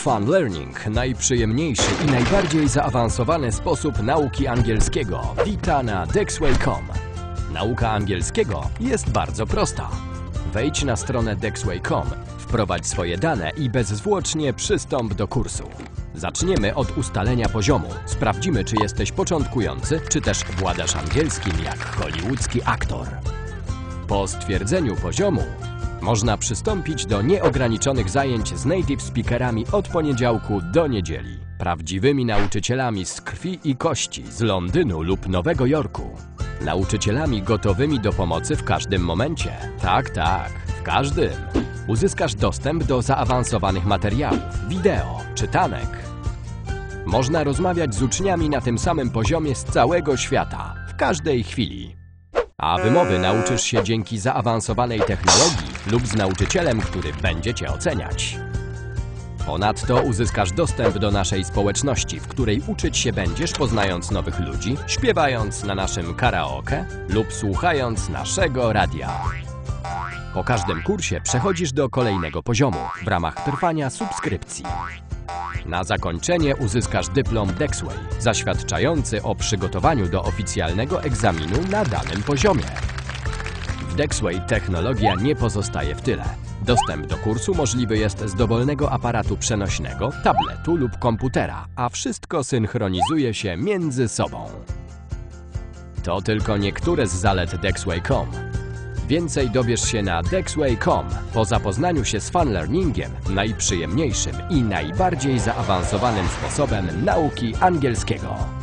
Fun Learning, najprzyjemniejszy i najbardziej zaawansowany sposób nauki angielskiego, wita na Dexway.com. Nauka angielskiego jest bardzo prosta. Wejdź na stronę Dexway.com, wprowadź swoje dane i bezzwłocznie przystąp do kursu. Zaczniemy od ustalenia poziomu. Sprawdzimy, czy jesteś początkujący, czy też władasz angielskim jak hollywoodzki aktor. Po stwierdzeniu poziomu można przystąpić do nieograniczonych zajęć z native speakerami od poniedziałku do niedzieli. Prawdziwymi nauczycielami z krwi i kości z Londynu lub Nowego Jorku. Nauczycielami gotowymi do pomocy w każdym momencie. Tak, tak, w każdym. Uzyskasz dostęp do zaawansowanych materiałów, wideo, czytanek. Można rozmawiać z uczniami na tym samym poziomie z całego świata, w każdej chwili. A wymowy nauczysz się dzięki zaawansowanej technologii lub z nauczycielem, który będzie Cię oceniać. Ponadto uzyskasz dostęp do naszej społeczności, w której uczyć się będziesz poznając nowych ludzi, śpiewając na naszym karaoke lub słuchając naszego radia. Po każdym kursie przechodzisz do kolejnego poziomu w ramach trwania subskrypcji. Na zakończenie uzyskasz dyplom Dexway, zaświadczający o przygotowaniu do oficjalnego egzaminu na danym poziomie. W Dexway technologia nie pozostaje w tyle. Dostęp do kursu możliwy jest z dowolnego aparatu przenośnego, tabletu lub komputera, a wszystko synchronizuje się między sobą. To tylko niektóre z zalet Dexway.com. Więcej dowiesz się na Dexway.com po zapoznaniu się z fun learningiem, najprzyjemniejszym i najbardziej zaawansowanym sposobem nauki angielskiego.